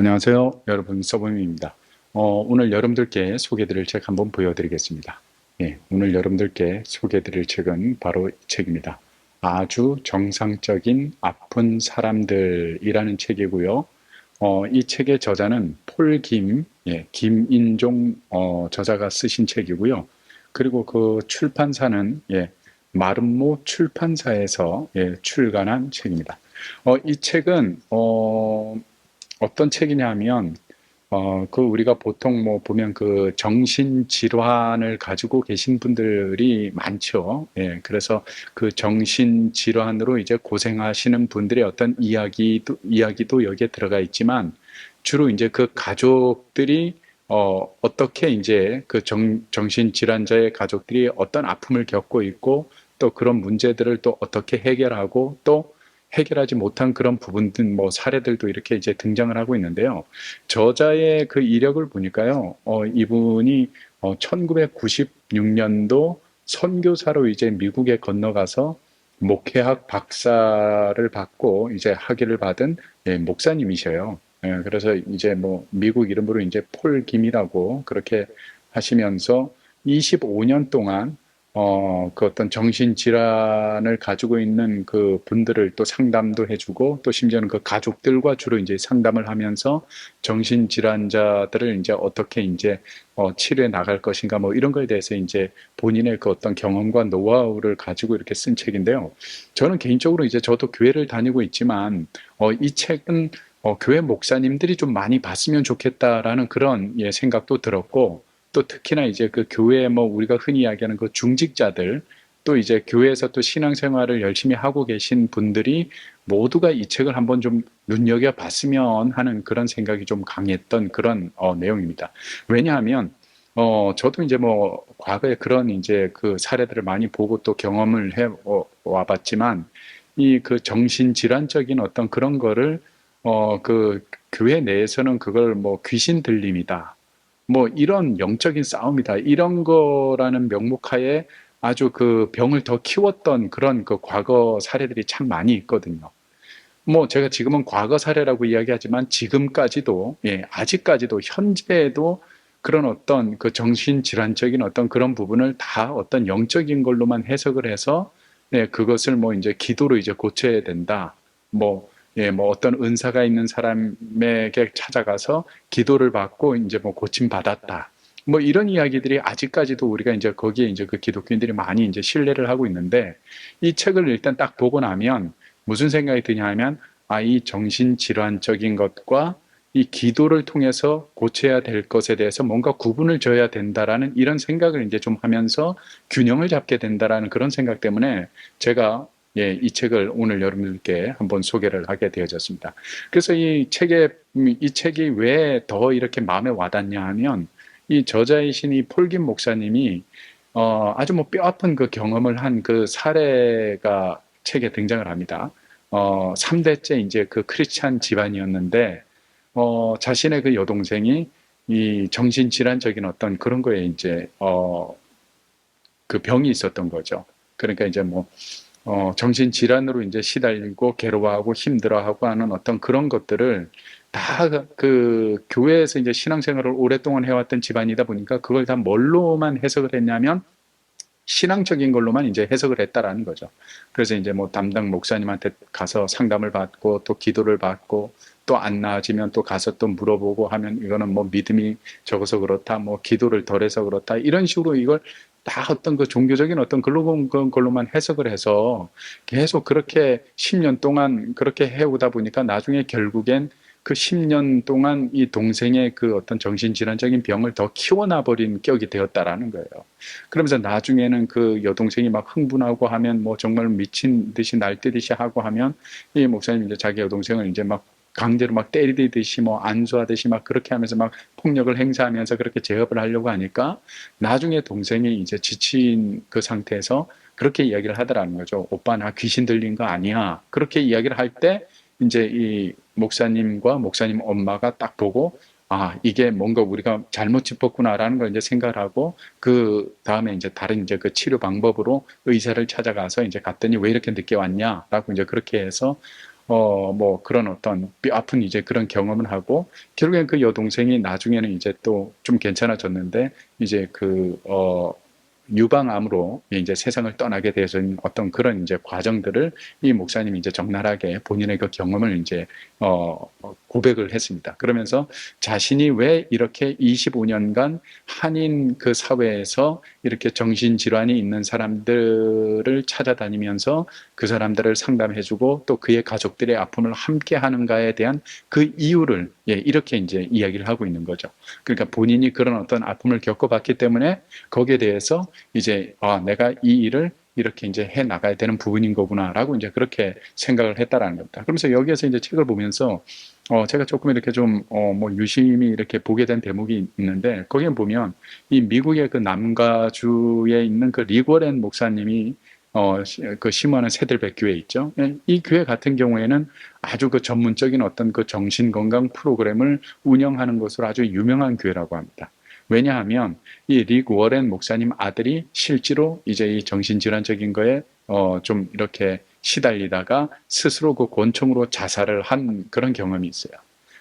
안녕하세요. 여러분 서범입니다. 어, 오늘 여러분들께 소개드릴 책 한번 보여드리겠습니다. 예, 오늘 여러분들께 소개드릴 책은 바로 이 책입니다. 아주 정상적인 아픈 사람들이라는 책이고요. 어, 이 책의 저자는 폴 김, 예, 김인종 어, 저자가 쓰신 책이고요. 그리고 그 출판사는 예, 마름모 출판사에서 예, 출간한 책입니다. 어, 이 책은 어, 어떤 책이냐 하면 어, 그 우리가 보통 뭐 보면 그 정신 질환을 가지고 계신 분들이 많죠. 예, 그래서 그 정신 질환으로 이제 고생하시는 분들의 어떤 이야기도 이야기도 여기에 들어가 있지만 주로 이제 그 가족들이 어, 어떻게 이제 그 정, 정신 질환자의 가족들이 어떤 아픔을 겪고 있고 또 그런 문제들을 또 어떻게 해결하고 또 해결하지 못한 그런 부분들, 뭐 사례들도 이렇게 이제 등장을 하고 있는데요. 저자의 그 이력을 보니까요, 어, 이분이 어, 1996년도 선교사로 이제 미국에 건너가서 목회학 박사를 받고 이제 학위를 받은 예, 목사님이셔요. 예, 그래서 이제 뭐 미국 이름으로 이제 폴 김이라고 그렇게 하시면서 25년 동안 어, 그 어떤 정신질환을 가지고 있는 그 분들을 또 상담도 해주고 또 심지어는 그 가족들과 주로 이제 상담을 하면서 정신질환자들을 이제 어떻게 이제 어, 치료해 나갈 것인가 뭐 이런 거에 대해서 이제 본인의 그 어떤 경험과 노하우를 가지고 이렇게 쓴 책인데요. 저는 개인적으로 이제 저도 교회를 다니고 있지만 어, 이 책은 어, 교회 목사님들이 좀 많이 봤으면 좋겠다라는 그런 예, 생각도 들었고 또 특히나 이제 그 교회 뭐 우리가 흔히 이야기하는 그 중직자들 또 이제 교회에서 또 신앙생활을 열심히 하고 계신 분들이 모두가 이 책을 한번 좀 눈여겨 봤으면 하는 그런 생각이 좀 강했던 그런 어, 내용입니다. 왜냐하면 어 저도 이제 뭐 과거에 그런 이제 그 사례들을 많이 보고 또 경험을 해 와봤지만 이 그 정신 질환적인 어떤 그런 거를 어 그 교회 내에서는 그걸 뭐 귀신 들림이다. 뭐 이런 영적인 싸움이다. 이런 거라는 명목하에 아주 그 병을 더 키웠던 그런 그 과거 사례들이 참 많이 있거든요. 뭐 제가 지금은 과거 사례라고 이야기하지만 지금까지도 예, 아직까지도 현재에도 그런 어떤 그 정신질환적인 어떤 그런 부분을 다 어떤 영적인 걸로만 해석을 해서 네, 그것을 뭐 이제 기도로 이제 고쳐야 된다. 뭐 예, 뭐 어떤 은사가 있는 사람에게 찾아가서 기도를 받고 이제 뭐 고침 받았다. 뭐 이런 이야기들이 아직까지도 우리가 이제 거기에 이제 그 기독교인들이 많이 이제 신뢰를 하고 있는데 이 책을 일단 딱 보고 나면 무슨 생각이 드냐 하면 아, 이 정신질환적인 것과 이 기도를 통해서 고쳐야 될 것에 대해서 뭔가 구분을 져야 된다라는 이런 생각을 이제 좀 하면서 균형을 잡게 된다라는 그런 생각 때문에 제가 예, 이 책을 오늘 여러분들께 한번 소개를 하게 되어졌습니다. 그래서 이 책에 이 책이 왜 더 이렇게 마음에 와닿냐 하면 이 저자이신 이 폴김 목사님이 어, 아주 뭐 뼈 아픈 그 경험을 한 그 사례가 책에 등장을 합니다. 어, 3대째 이제 그 크리스찬 집안이었는데 어, 자신의 그 여동생이 이 정신질환적인 어떤 그런 거에 이제 어, 그 병이 있었던 거죠. 그러니까 이제 뭐 어, 정신질환으로 이제 시달리고 괴로워하고 힘들어하고 하는 어떤 그런 것들을 다 그 교회에서 이제 신앙생활을 오랫동안 해왔던 집안이다 보니까 그걸 다 뭘로만 해석을 했냐면 신앙적인 걸로만 이제 해석을 했다라는 거죠. 그래서 이제 뭐 담당 목사님한테 가서 상담을 받고 또 기도를 받고 또 안 나아지면 또 가서 또 물어보고 하면 이거는 뭐 믿음이 적어서 그렇다, 뭐 기도를 덜해서 그렇다 이런 식으로 이걸 다 어떤 그 종교적인 어떤 글로 걸로만 해석을 해서 계속 그렇게 10년 동안 그렇게 해오다 보니까 나중에 결국엔 그 10년 동안 이 동생의 그 어떤 정신질환적인 병을 더 키워놔버린 격이 되었다라는 거예요. 그러면서 나중에는 그 여동생이 막 흥분하고 하면 뭐 정말 미친 듯이 날뛰듯이 하고 하면 이 목사님 이제 자기 여동생을 이제 막 강제로 막 때리듯이 뭐 안수하듯이 막 그렇게 하면서 막 폭력을 행사하면서 그렇게 제압을 하려고 하니까 나중에 동생이 이제 지친 그 상태에서 그렇게 이야기를 하더라는 거죠. 오빠 나 귀신 들린 거 아니야. 그렇게 이야기를 할 때 이제 이 목사님과 목사님 엄마가 딱 보고 아 이게 뭔가 우리가 잘못 짚었구나라는 걸 이제 생각을 하고 그 다음에 이제 다른 이제 그 치료 방법으로 의사를 찾아가서 이제 갔더니 왜 이렇게 늦게 왔냐라고 이제 그렇게 해서 어, 뭐 그런 어떤 뼈 아픈 이제 그런 경험을 하고 결국엔 그 여동생이 나중에는 이제 또 좀 괜찮아졌는데 이제 그, 어, 유방암으로 이제 세상을 떠나게 되는 어떤 그런 이제 과정들을 이 목사님이 이제 적나라하게 본인의 그 경험을 이제 어 고백을 했습니다. 그러면서 자신이 왜 이렇게 25년간 한인 그 사회에서 이렇게 정신질환이 있는 사람들을 찾아다니면서 그 사람들을 상담해주고 또 그의 가족들의 아픔을 함께 하는가에 대한 그 이유를 예, 이렇게 이제 이야기를 하고 있는 거죠. 그러니까 본인이 그런 어떤 아픔을 겪어봤기 때문에 거기에 대해서 이제 아 내가 이 일을 이렇게 이제 해 나가야 되는 부분인 거구나라고 이제 그렇게 생각을 했다라는 겁니다. 그러면서 여기에서 이제 책을 보면서 어 제가 조금 이렇게 좀 어 뭐 유심히 이렇게 보게 된 대목이 있는데 거기에 보면 이 미국의 그 남가주에 있는 그 리고렌 목사님이 어, 그 심화하는 새들백 교회 있죠. 예, 이 교회 같은 경우에는 아주 그 전문적인 어떤 그 정신건강 프로그램을 운영하는 것으로 아주 유명한 교회라고 합니다. 왜냐하면 이릭 워렌 목사님 아들이 실제로 이제 이 정신질환적인 거에 어, 좀 이렇게 시달리다가 스스로 그 권총으로 자살을 한 그런 경험이 있어요.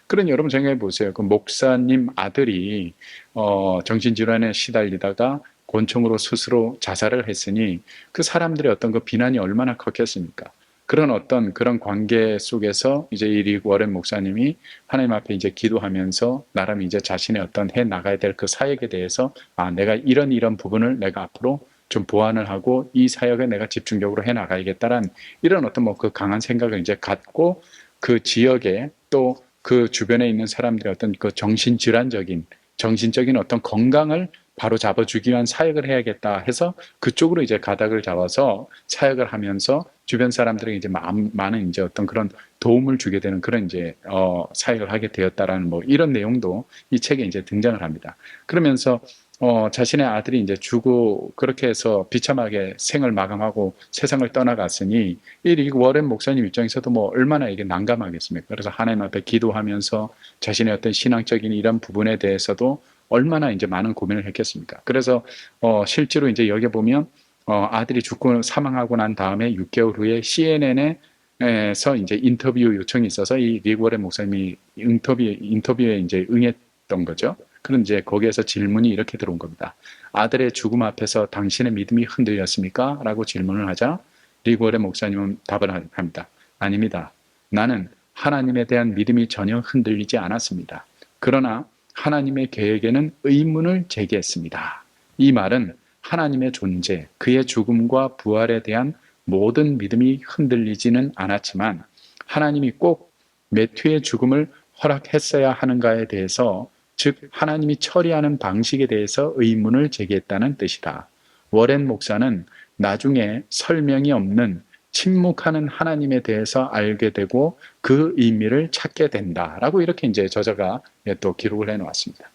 그런 여러분 생각해 보세요. 그 목사님 아들이 어, 정신질환에 시달리다가 권총으로 스스로 자살을 했으니 그 사람들의 어떤 그 비난이 얼마나 컸겠습니까? 그런 어떤 그런 관계 속에서 이제 이리 워렌 목사님이 하나님 앞에 이제 기도하면서 나름 이제 자신의 어떤 해 나가야 될 그 사역에 대해서 아 내가 이런 이런 부분을 내가 앞으로 좀 보완을 하고 이 사역에 내가 집중적으로 해 나가야겠다란 이런 어떤 뭐 그 강한 생각을 이제 갖고 그 지역에 또 그 주변에 있는 사람들의 어떤 그 정신 질환적인 정신적인 어떤 건강을 바로 잡아주기 위한 사역을 해야겠다 해서 그쪽으로 이제 가닥을 잡아서 사역을 하면서 주변 사람들에게 이제 많은 이제 어떤 그런 도움을 주게 되는 그런 이제 어 사역을 하게 되었다라는 뭐 이런 내용도 이 책에 이제 등장을 합니다. 그러면서 어 자신의 아들이 이제 주고 그렇게 해서 비참하게 생을 마감하고 세상을 떠나갔으니 이 워렌 목사님 입장에서도 뭐 얼마나 이게 난감하겠습니까? 그래서 하나님 앞에 기도하면서 자신의 어떤 신앙적인 이런 부분에 대해서도 얼마나 이제 많은 고민을 했겠습니까? 그래서 어 실제로 이제 여기 보면 어 아들이 죽고 사망하고 난 다음에 6개월 후에 CNN에 에서 이제 인터뷰 요청이 있어서 이 리고레 목사님이 인터뷰 인터뷰에 이제 응했던 거죠. 그런 이제 거기에서 질문이 이렇게 들어온 겁니다. 아들의 죽음 앞에서 당신의 믿음이 흔들렸습니까? 라고 질문을 하자 리고레 목사님은 답을 합니다. 아닙니다. 나는 하나님에 대한 믿음이 전혀 흔들리지 않았습니다. 그러나 하나님의 계획에는 의문을 제기했습니다. 이 말은 하나님의 존재, 그의 죽음과 부활에 대한 모든 믿음이 흔들리지는 않았지만 하나님이 꼭 매튜의 죽음을 허락했어야 하는가에 대해서 즉 하나님이 처리하는 방식에 대해서 의문을 제기했다는 뜻이다. 워렌 목사는 나중에 설명이 없는 침묵하는 하나님에 대해서 알게 되고 그 의미를 찾게 된다라고 이렇게 이제 저자가 또 기록을 해 놓았습니다.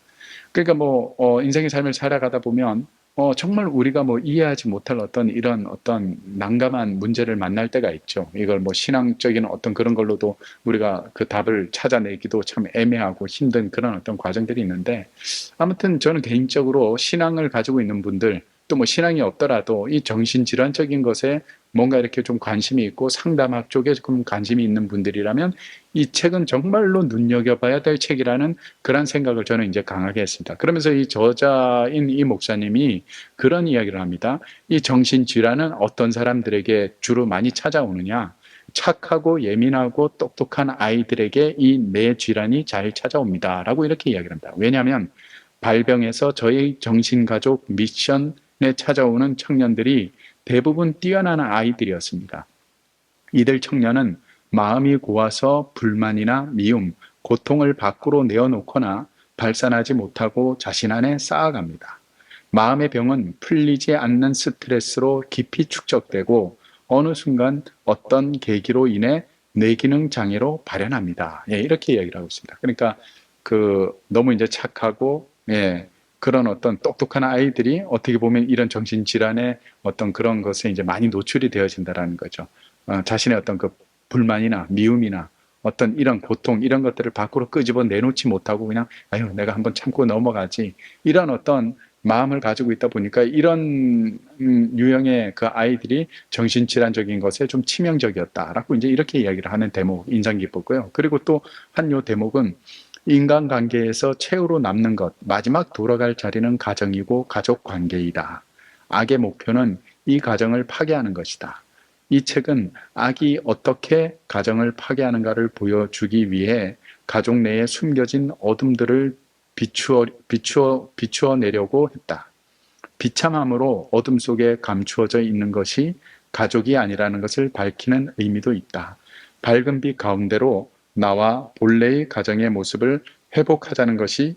그러니까 뭐 어, 인생의 삶을 살아가다 보면 어, 정말 우리가 뭐 이해하지 못할 어떤 이런 어떤 난감한 문제를 만날 때가 있죠. 이걸 뭐 신앙적인 어떤 그런 걸로도 우리가 그 답을 찾아내기도 참 애매하고 힘든 그런 어떤 과정들이 있는데 아무튼 저는 개인적으로 신앙을 가지고 있는 분들 또 뭐 신앙이 없더라도 이 정신질환적인 것에 뭔가 이렇게 좀 관심이 있고 상담학 쪽에 좀 관심이 있는 분들이라면 이 책은 정말로 눈여겨봐야 될 책이라는 그런 생각을 저는 이제 강하게 했습니다. 그러면서 이 저자인 이 목사님이 그런 이야기를 합니다. 이 정신질환은 어떤 사람들에게 주로 많이 찾아오느냐? 착하고 예민하고 똑똑한 아이들에게 이뇌 질환이 잘 찾아옵니다. 라고 이렇게 이야기를 합니다. 왜냐하면 발병해서 저희 정신가족 미션에 찾아오는 청년들이 대부분 뛰어난 아이들이었습니다. 이들 청년은 마음이 고와서 불만이나 미움, 고통을 밖으로 내어놓거나 발산하지 못하고 자신 안에 쌓아갑니다. 마음의 병은 풀리지 않는 스트레스로 깊이 축적되고 어느 순간 어떤 계기로 인해 뇌기능 장애로 발현합니다. 예, 이렇게 이야기를 하고 있습니다. 그러니까 그 너무 이제 착하고 예, 그런 어떤 똑똑한 아이들이 어떻게 보면 이런 정신질환의 어떤 그런 것에 이제 많이 노출이 되어진다라는 거죠. 어, 자신의 어떤 그 불만이나 미움이나 어떤 이런 고통 이런 것들을 밖으로 끄집어 내놓지 못하고 그냥 아유 내가 한번 참고 넘어가지 이런 어떤 마음을 가지고 있다 보니까 이런 음, 유형의 그 아이들이 정신질환적인 것에 좀 치명적이었다라고 이제 이렇게 이야기를 하는 대목 인상 깊었고요. 그리고 또 한 요 대목은 인간관계에서 최후로 남는 것, 마지막 돌아갈 자리는 가정이고 가족 관계이다. 악의 목표는 이 가정을 파괴하는 것이다. 이 책은 악이 어떻게 가정을 파괴하는가를 보여주기 위해 가족 내에 숨겨진 어둠들을 비추어, 비추어, 비추어 내려고 했다. 비참함으로 어둠 속에 감추어져 있는 것이 가족이 아니라는 것을 밝히는 의미도 있다. 밝은 빛 가운데로 나와 본래의 가정의 모습을 회복하자는 것이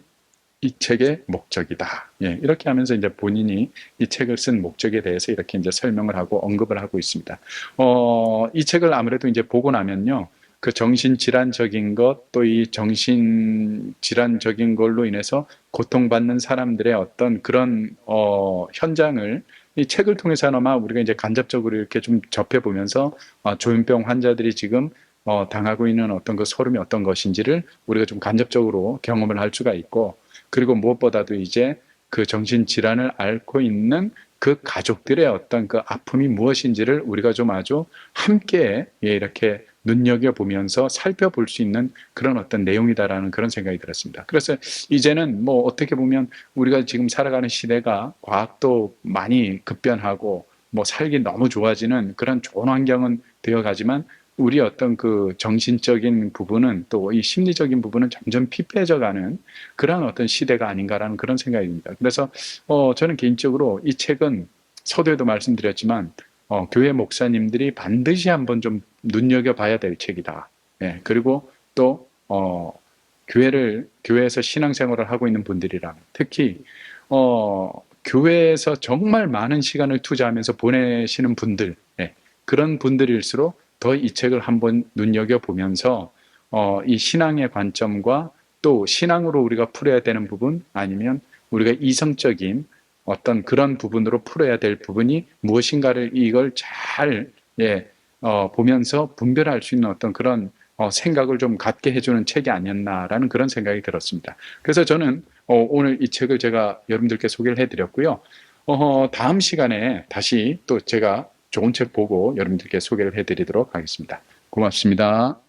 이 책의 목적이다. 예, 이렇게 하면서 이제 본인이 이 책을 쓴 목적에 대해서 이렇게 이제 설명을 하고 언급을 하고 있습니다. 어, 이 책을 아무래도 이제 보고 나면요. 그 정신질환적인 것, 또 이 정신질환적인 걸로 인해서 고통받는 사람들의 어떤 그런, 어, 현장을 이 책을 통해서나마 우리가 이제 간접적으로 이렇게 좀 접해보면서, 어, 조현병 환자들이 지금 어, 당하고 있는 어떤 그 소름이 어떤 것인지를 우리가 좀 간접적으로 경험을 할 수가 있고, 그리고 무엇보다도 이제 그 정신질환을 앓고 있는 그 가족들의 어떤 그 아픔이 무엇인지를 우리가 좀 아주 함께 예, 이렇게 눈여겨보면서 살펴볼 수 있는 그런 어떤 내용이다라는 그런 생각이 들었습니다. 그래서 이제는 뭐 어떻게 보면 우리가 지금 살아가는 시대가 과학도 많이 급변하고 뭐 살기 너무 좋아지는 그런 좋은 환경은 되어가지만 우리 어떤 그 정신적인 부분은 또 이 심리적인 부분은 점점 피폐해져 가는 그런 어떤 시대가 아닌가라는 그런 생각이 듭니다. 그래서 어 저는 개인적으로 이 책은 서두에도 말씀드렸지만 어 교회 목사님들이 반드시 한번 좀 눈여겨 봐야 될 책이다. 예. 그리고 또 어 교회를 교회에서 신앙생활을 하고 있는 분들이라면 특히 어 교회에서 정말 많은 시간을 투자하면서 보내시는 분들 예. 그런 분들일수록 더 이 책을 한번 눈여겨 보면서 어, 이 신앙의 관점과 또 신앙으로 우리가 풀어야 되는 부분 아니면 우리가 이성적인 어떤 그런 부분으로 풀어야 될 부분이 무엇인가를 이걸 잘 예, 어, 보면서 분별할 수 있는 어떤 그런 어, 생각을 좀 갖게 해주는 책이 아니었나라는 그런 생각이 들었습니다. 그래서 저는 어, 오늘 이 책을 제가 여러분들께 소개를 해드렸고요. 어, 다음 시간에 다시 또 제가 좋은 책 보고 여러분들께 소개를 해드리도록 하겠습니다. 고맙습니다.